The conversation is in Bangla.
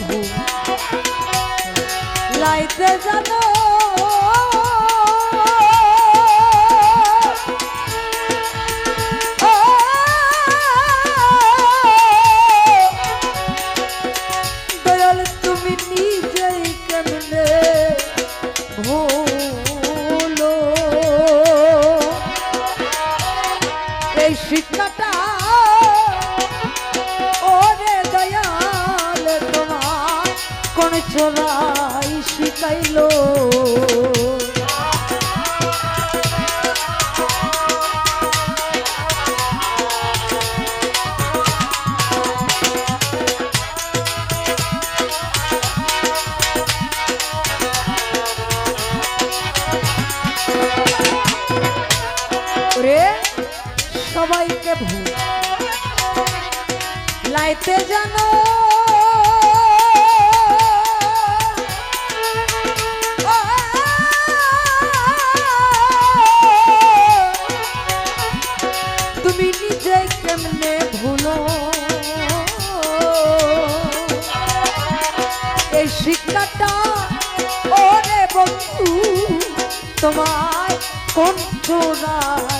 ভুল লাইতে জানো কোন চোরাই শিখাইলো সবাইকে ভুল। লাইতে জানো তুমি নিজে কেমনে ভুলো? এই শিক্ষাটা ওরে বন্ধু তোমায় কোন চোরাই